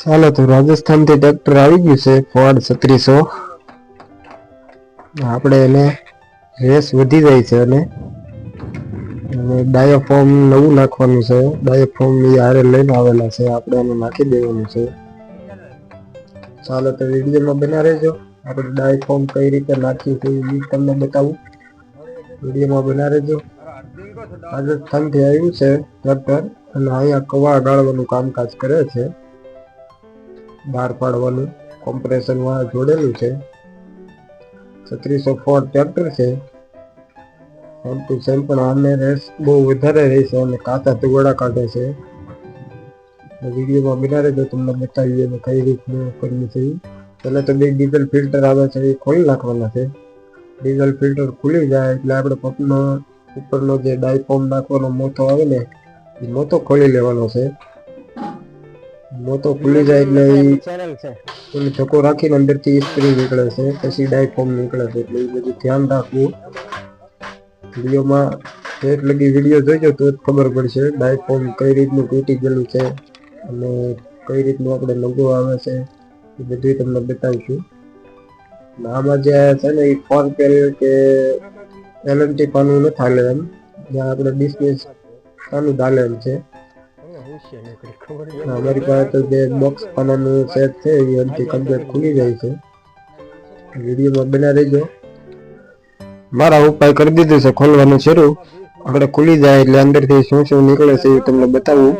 ચાલો તો રાજસ્થાનથી ટ્રેક્ટર આવી ગયું છે ફોર્ડ છત્રીસો આપણે એને રેસ વધી જાય છે અને ડાયાફોર્મ નવું નાખવાનું છે. ડાયોફોર્મ એ હારે લઈને આવેલા છે. આપણે એને નાખી દેવાનું છે. ચાલો તો વિડીયોમાં બના રહેજો. આપણે ડાયોફોર્મ કઈ રીતે નાખી છે એ તમને બતાવું. વિડીયોમાં બના રહેજો. રાજસ્થાનથી આવ્યું છે ટ્રેક્ટર અને અહીંયા કવા ગાળવાનું કામકાજ કરે છે. બહાર પાડવાનું કોમ્પ્રેશનમાં જોડેલું છે. છત્રીસો ફોર ટ્રેક્ટર છે. સેમ ટુ સેમ પણ આને રેસ બહુ વધારે રહેશે અને કાચા તુગડા કાઢે છે. વિડીયોમાં બિના રહેજો તમને બતાવીએ અને કઈ રીતનું કરવું છે. પહેલાં તો બે ડીઝલ ફિલ્ટર આવે છે, એ ખોલી નાખવાના છે. ડીઝલ ફિલ્ટર ખુલી જાય એટલે આપણે પંપનો ઉપરનો જે ડાયપોમ નાખવાનો મોતો આવે ને, એ મોતો ખોલી લેવાનો છે. મોતો ખુલી જાય એટલે ચેનલ છે. એને ધક્કો રાખીને અંદરથી સ્પ્રિંગ નીકળે છે પછી ડાયફોર્મ નીકળે છે એટલે એ બધું ધ્યાન રાખવું. વિડીયોમાં એક લગી વીડિયો જોઈજો તો જ ખબર પડશે ડાયફોર્મ કઈ રીતનું તૂટી ગયેલું છે અને કઈ રીતનું આપણે લોગો આવે છે એ બધું તમને બતાવીશું. આમાં જે છે ને એ ફોર પેલ કે એલએમટી પાનું નથી હાલે એમ જ્યાં આપણે બિઝનેસ પાનું ચાલે એમ છે. અમારી પાસે તો જે બોક્સ પાનાનું સેટ છે, એ અંતે કમ્પ્લેટ ખુલી જાય છે. વિડીયોમાં બના રહેજો. મારા ઉપાય કરી દીધો છે, ખોલવાનું શરૂ. આપણે ખુલી જાય એટલે અંદરથી શું શું નીકળે છે એ તમને બતાવું.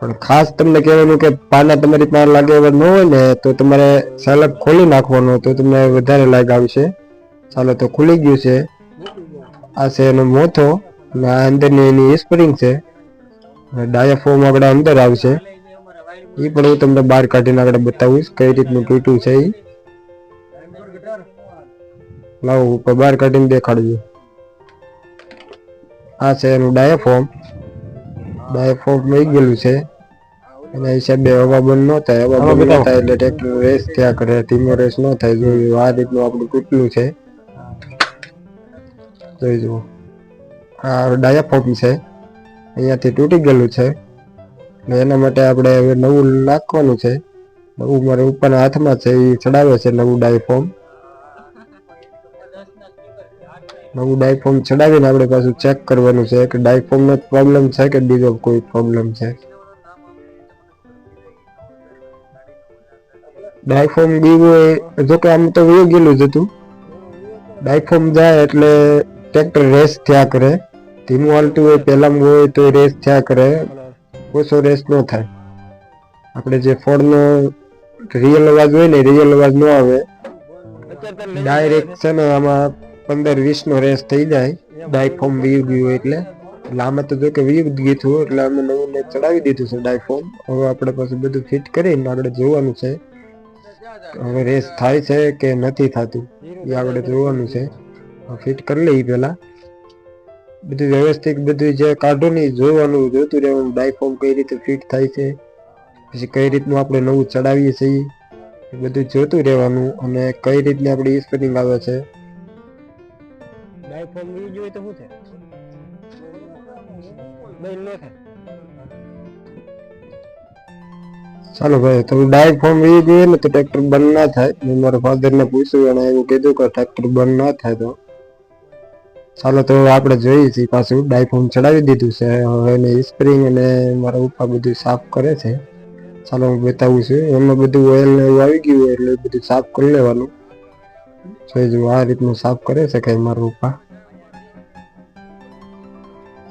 પણ ખાસ તમને કહેવાનું કે પાના તમારી પાસે લાગે એવા ન હોય ને, તો તમારે સાલક ખોલી નાખવાનો, તો તમને વધારે લાગ આવશે. ચાલો તો ખુલી ગયું છે. આ છે એનો મોથો અને આ અંદરની એની સ્પ્રિંગ છે. ડાયાફોર્મ આગળ અંદર આવશે. એ પણ હું તમને બહાર કાઢીને આગળ બતાવીશ કઈ રીતનું તૂટ્યું છે એ લાવો ઉપર બહાર કાઢીને દેખાડજો. આ છે એનું ડાયાફોર્મ. ડાયાફોર્મ મળી ગયેલું છે. એના હિસાબે હવા બંધ ન થાય. હવા બંધ ન થાય એટલે ટેકનું રેસ થયા કરે. ધીમો રેસ ન થાય. જોયું આ રીતનું આપણું તૂટલું છે. જોઈ જુઓ. આ ડાયાફોર્મ છે. અહીંયાથી તૂટી ગયેલું છે. ને એના માટે આપણે હવે નવું નાખવાનું છે. નવું મારે ઉપરના હાથમાં છે એ ચડાવે છે નવું ડાયફોર્મ. નવું ડાયફોર્મ ચડાવીને આપણે પાછું ચેક કરવાનું છે કે ડાયફોર્મનો પ્રોબ્લેમ છે કે બીજો કોઈ પ્રોબ્લેમ છે. ડાયફોર્મ બીવું એ જો કે આમ તો વયું ગયેલું જ હતું. ડાયફોર્મ જાય એટલે ટ્રેક્ટર રેસ થયા કરે. ધીમું હાલતું હોય, પહેલામાં હોય તો રેસ થયા કરે. ઓછો રેસ ન થાય. આપણે જે ફોનનો રિયલ અવાજ હોય ને રિયલ અવાજ ન આવે. ડાયરેક્ટ છે ને, આમાં પંદર વીસનો રેસ થઈ જાય. ડાયફોર્મ વીવ ગયું હોય એટલે. એટલે આમાં તો જો કે વીવ ગયું હતું એટલે અમે નવું ને ચડાવી દીધું છે ડાયફોર્મ હવે આપણે પછી બધું ફિટ કરીને આપણે જોવાનું છે. હવે રેસ થાય છે કે નથી થતું, એ આપણે જોવાનું છે. ફિટ કરી લઈએ પેલા બધું વ્યવસ્થિત બધું જે કાઢો ને જોવાનું જોતું રહેવાનું ડાયફોર્મ કઈ રીતે ફિટ થાય છે પછી કઈ રીતનું આપણે નવું ચડાવીએ છીએ બધું જોતું રહેવાનું અને કઈ રીતની આપણી સ્પિનિંગ આવે છે. ડાયફોર્મ જોઈએ તો શું થાય. ચાલો ભાઈ તો ડાયફોર્મ જોઈએ ને તો ટ્રેક્ટર બંધ ના થાય. મેં મારા ફાધર ને પૂછ્યું અને એવું કીધું કે ટ્રેક્ટર બંધ ના થાય તો. ચાલો તો આપણે જોઈએ છીએ પાછું. ડાયફોન ચડાવી દીધું છે. હવે એને સ્પ્રિંગ અને મારા ઉપા બધું સાફ કરે છે. ચાલો હું બતાવું છું. એમાં બધું ઓઇલ ને એવું આવી ગયું એટલે બધું સાફ કરી લેવાનું. જોઈ જુઓ આ રીતનું સાફ કરે છે કઈ મારા ઉપા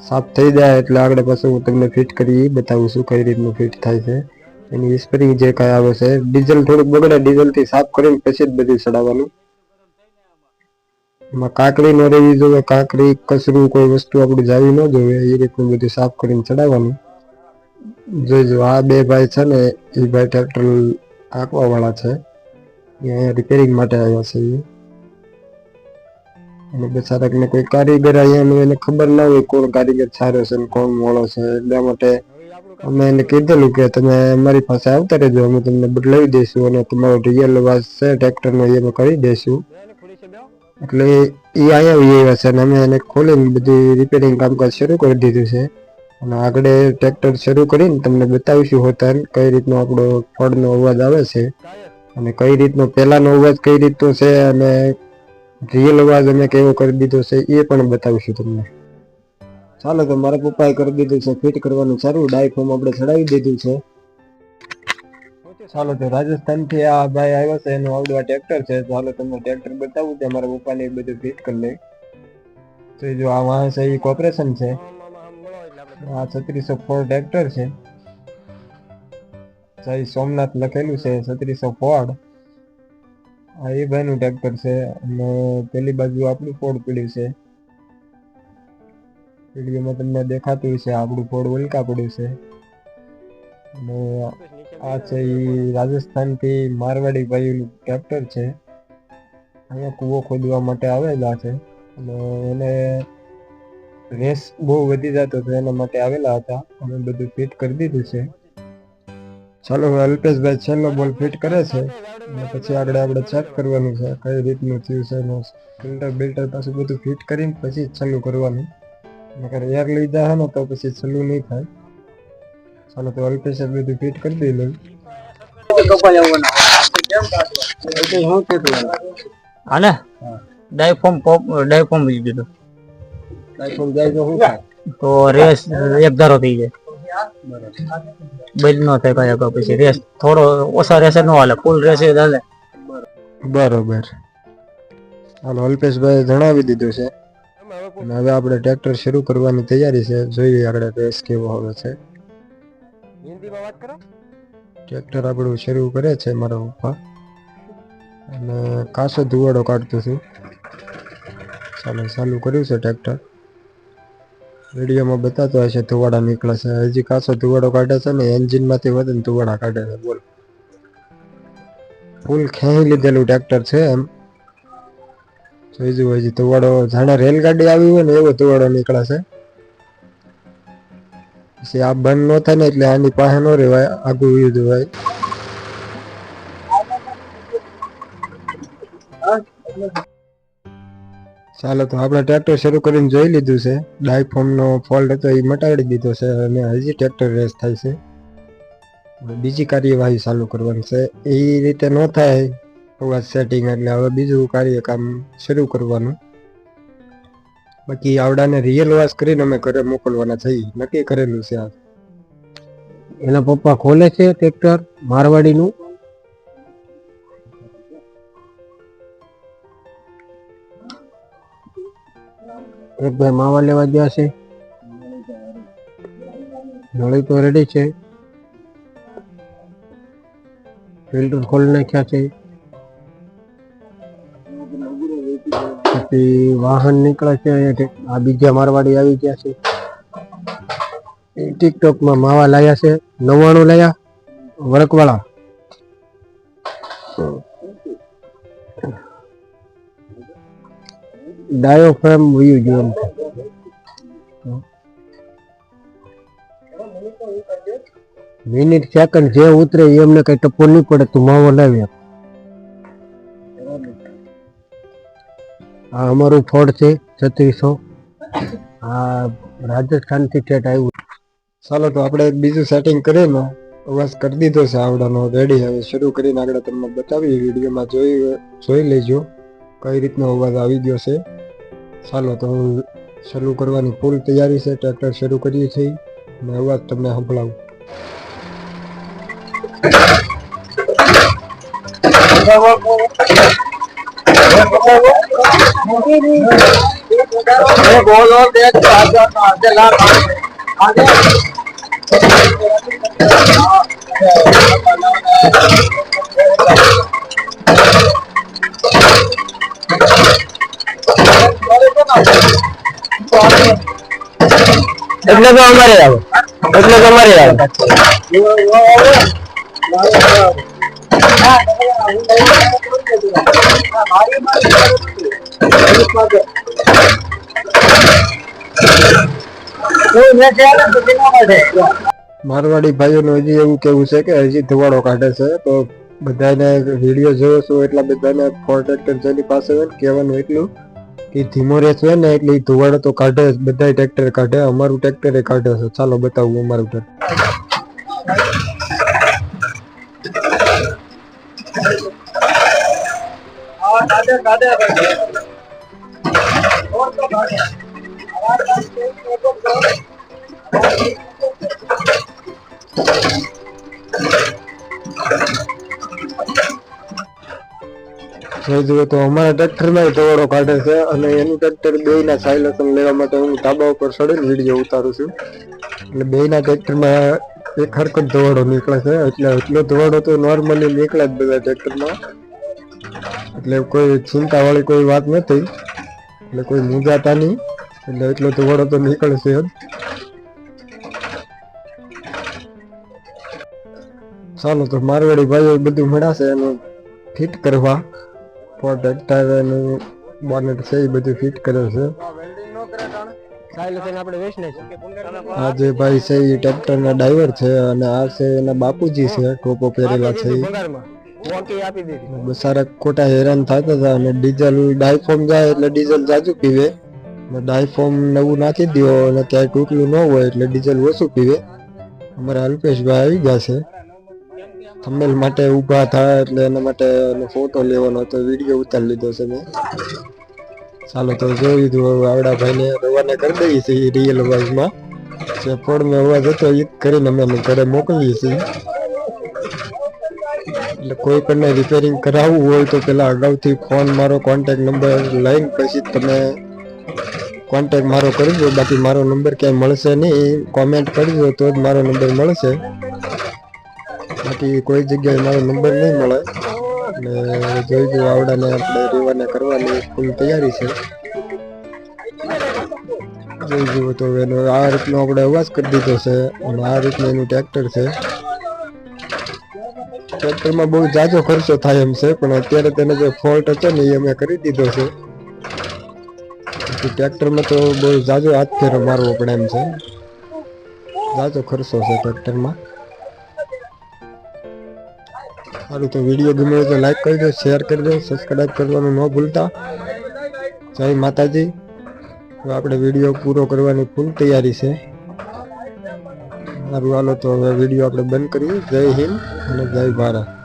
સાફ થઈ જાય એટલે આગળ પાછું હું તમને ફિટ કરી બતાવું છું કઈ રીતનું ફિટ થાય છે. એની સ્પ્રિંગ જે કાંઈ આવે છે. ડીઝલ થોડુંક બગડે, ડીઝલથી સાફ કરીને પછી જ બધું ચડાવવાનું. એમાં કાંકરી ન રહેવી જોઈએ કાંકરી કચરું કોઈ વસ્તુ આપણું જાવી ન જોઈએ, એ રીતનું બધું સાફ કરીને ચડાવવાનું. જોઈજો આ બે ભાઈ છે ને, એ ભાઈ ટ્રેક્ટર આંકવાવાળા છે. અહીંયા રિપેરિંગ માટે આવ્યા છે એ. અને બેસારકને કોઈ કારીગર અહીંયા એને ખબર ના હોય કોણ કારીગર સારો છે ને કોણ મોળો છે, એટલા માટે અમે એને કીધેલું કે તમે અમારી પાસે આવતા રહેજો, અમે તમને બદલાવી દઈશું અને તમારો રિયલ વાસ છે ટ્રેક્ટરનો એ અમે કરી દઈશું. એટલે એ અહીંયા આવી આવ્યા છે અને અમે એને ખોલીને બધી રિપેરિંગ કામકાજ શરૂ કરી દીધું છે. અને આગળ ટ્રેક્ટર શરૂ કરીને તમને બતાવીશું હોતા કઈ રીતનો આપણો ફળનો અવાજ આવે છે. અને કઈ રીતનો પહેલાનો અવાજ કઈ રીતનો છે અને રિયલ અવાજ અમે કેવો કરી દીધો છે એ પણ બતાવીશું તમને. ચાલો તો મારા પપ્પાએ કરી દીધું છે ફિટ કરવાનું સારું ડાયફોર્મ આપણે ચડાવી દીધું છે. ચાલો તો રાજસ્થાનથી આ ભાઈ આવ્યો છે, એનું આવડું આ ટ્રેક્ટર છે. ચાલો તમને ટ્રેક્ટર બતાવું છે મારા પપ્પાને એ બધું ફિટ કરી લે. તો જો આ વાહન છે, એ કોર્પોરેશન છે. આ છત્રીસો ફોર ટ્રેક્ટર છે. સાઈ સોમનાથ લખેલું છે, છત્રીસો ફોર્ડ આ એ ભાઈનું ટ્રેક્ટર છે અને પેલી બાજુ આપણું ફોર્ડ પડ્યું છે. વિડીયોમાં તમને દેખાતું છે આપણું ફોર્ડ વલકા પડ્યું છે. અને આ છે એ રાજસ્થાનથી મારવાડી ભાઈનું ટ્રેક્ટર છે. અહીંયા કૂવો ખોદવા માટે આવેલા છે. અને એને રેસ બહુ વધી જતો હતો એના માટે આવેલા હતા. અમે બધું ફિટ કરી દીધું છે. ચાલો, હવે અલ્પેશભાઈ છેલ્લો બોલ ફિટ કરે છે. અને પછી આગળ આપણે ચેક કરવાનું છે કઈ રીતનું થયું છે એનું ફિલ્ટર બિલ્ટર પાછું બધું ફિટ કરીને પછી છેલ્લું કરવાનું. નકર એર લઈ જાય ને તો પછી છેલ્લું નહીં થાય. ચાલો તો અલ્પેશે બધું ફિટ કરી દીધું. આને? ડાયફોર્મ પોપ ડાયફોર્મ બીજી દીધું. ડાયફોમ જાય તો શું તો રેસ એક ધારો થઈ જાય. બંધ ન થાય કયા અગાઉ પછી. રેસ થોડો ઓછા રેસે ન હાલે ફૂલ રેસે હાલે. બરોબર. હાલો અલ્પેશભાઈ જણાવી દીધું છે. અને હવે આપણે ટ્રેક્ટર શરૂ કરવાની તૈયારી છે. જોઈએ આગળ રેસ કેવો હવે છે. હિન્દીમાં વાત કરો. ટ્રેક્ટર આપણું શરૂ કરે છે મારા પપ્પા. અને કાસો ધુવાડો કાઢતું છું. ચાલો, ચાલુ કર્યું છે ટ્રેક્ટર વિડીયોમાં બતાતો હશે ધુવાડા નીકળે છે હજી કાસો ધુવાડો કાઢે છે ને, એન્જિનમાંથી વધુ ધુવાડા કાઢે છે. બોલ. ફૂલ ખેંચી લીધેલું ટ્રેક્ટર છે એમ. જોઈજું હજી ધુવાડો, જાણે રેલગાડી આવી હોય ને, એવો ધુવાડો નીકળે છે. પછી આ બંધ ન થાય ને એટલે આની પાસે ન રહેવાય, આગું યુદ્ધ હોય. ચાલો, તો આપણે ટ્રેક્ટર શરૂ કરીને જોઈ લીધું છે. ડાયફોર્મનો ફોલ્ટ હતો એ મટાડી દીધો છે અને હજી ટ્રેક્ટર રેસ થાય છે. બીજી કાર્યવાહી ચાલુ કરવાની છે. એ રીતે ન થાય અવાજ સેટિંગ એટલે હવે બીજું કાર્ય શરૂ કરવાનું. બાકી આવડાને રિયલ વાસ કરીને અમે ઘરે મોકલવાના થઈ નક્કી કરેલું છે આ. એના પપ્પા ખોલે છે ટ્રેક્ટર મારવાડીનું. એક ભાઈ માવા લેવા ગયા છે. નળી તો રેડી છે. ફિલ્ટર ખોલી નાખ્યા છે. પછી વાહન નીકળે છે અહીંયાથી. આ બીજા મારવાડી આવી ગયા છે ટિકટોકમાં માવા લાયા છે નવ્વાણું લાયા વળકવાળા ડાયોફ્રેમ વયું ગયું એમ. મિનિટ સેકન્ડ જે ઉતરે એમને કઈ ટપ્પો નહીં પડે, તું માવો લાવી આ અમારું ફોડ છે, છત્રીસો. આ રાજસ્થાનથી ઠેઠ આવ્યું. ચાલો તો આપણે બીજું સેટિંગ કરીને અવાજ કરી દીધો છે આવડાનો. રેડી હવે શરૂ કરીને આગળ તમને બતાવીએ. વિડીયોમાં જોઈ જોઈ લેજો. કઈ રીતનો અવાજ આવી ગયો છે. ચાલો તો શરૂ કરવાની ફૂલ તૈયારી છે. ટ્રેક્ટર શરૂ કરીએ છીએ. અને અવાજ તમને સંભળાવું. એટલે તો અમારે આવે એટલે તો અમારે આવે મારવાડી ભાઈઓનું હજી એવું કેવું છે કે હજી ધુવાડો કાઢે છે, તો બધાને વીડિયો જોયો છો, એટલા બધાને કોન્ટ્રાક્ટર ટ્રેક્ટર જેની પાસે હોય કહેવાનું એટલું કે ધીમો હોય ને એટલે ધુવાડો તો કાઢે બધા ટ્રેક્ટર કાઢે, અમારું ટ્રેક્ટર કાઢે છે. ચાલો બતાવું અમારું ટ્રેક્ટર જોઈ જુઓ તો અમારા ટ્રેક્ટરમાં ધોવાડો કાઢે છે અને એનું ટ્રેક્ટર બેયના સાયલેશન લેવા માટે હું ધાબા ઉપર ચડીને વીડિયો ઉતારું છું. એટલે બેયના ટ્રેક્ટરમાં એક હરકત ધોવાડો નીકળે છે. એટલે એટલો ધોવાડો તો નોર્મલી નીકળે જ બધા ટ્રેક્ટરમાં. એટલે કોઈ ચિંતા વાળી કોઈ વાત નથી. એટલે કોઈ મૂંઝાતા નહીં. એટલે એટલો તો નીકળશે છે જ. ચાલો તો મારવાડી ભાઈઓ બધું મળાશે એનું ફિટ કરવા. પ્રોટેક્ટર એનું બોનેટ છે એ બધું ફિટ કરે છે. સાયલેશન આપણે વેચને છે આ જે ભાઈ છે એ ટ્રેક્ટરના ડ્રાઈવર છે અને આ છે એના બાપુજી છે, ટોપો પહેરેલા છે ઈ. આપી દીધી. બસારા ખોટા હેરાન થતા હતા અને ડીઝલ ડાયફોર્મ જાય એટલે ડીઝલ જાજુ પીવે. ડાયફોર્મ નવું નાખી દો અને ક્યાંય તૂટલું ન હોય એટલે ડીઝલ ઓછું પીવે. અમારા અલ્પેશભાઈ આવી ગયા છે. થંબેલ માટે ઊભા થાય એટલે એના માટે ફોટો લેવાનો હતો વીડિયો ઉતારી લીધો છે મેં. ચાલો તો જોઈ લીધું આવડા ભાઈને રવાના કરી દઈએ છીએ રિયલ અવાજમાં જે ફોડમાં અવાજ હતો એ કરીને અમે ઘરે મોકલીએ છીએ. એટલે કોઈ પણ રિપેરિંગ કરાવવું હોય તો પેલા અગાઉથી ફોન મારો કોન્ટેક નંબર લઈને પછી તમે કોન્ટેક મારો કરજો. બાકી મારો નંબર ક્યાંય મળશે નહીં કોમેન્ટ કરજો તો જ મારો નંબર મળશે. બાકી કોઈ જગ્યાએ મારો નંબર નહીં મળે. અને જોઈ જો આવડાને આપણે રેવાને કરવાની ફૂલ તૈયારી છે. જોઈ જુઓ તો એનો આ રીતનો આપણે અવાજ કરી દીધો છે અને આ રીતનું એનું ટ્રેક્ટર છે. ટ્રેક્ટરમાં બહુ જાજો ખર્ચો થાય એમ છે, પણ અત્યારે તેને જે ફોલ્ટ હતો ને એ અમે કરી દીધો છે. ટ્રેક્ટરમાં તો બહુ જાજો હાથ ફેરો મારવો પડે એમ છે. જાજો ખર્ચો છે ટ્રેક્ટરમાં. સારું, તો વીડિયો ગમે હોય તો લાઈક દો શેર કરી દો સબસ્ક્રાઈબ કરવાનું ન ભૂલતા. જય માતાજી. આપણે વીડિયો પૂરો કરવાની ફૂલ તૈયારી છે. સારું હાલો તો હવે વીડિયો આપણે બંધ કરીએ. જય હિન્દ અને જય ભારત.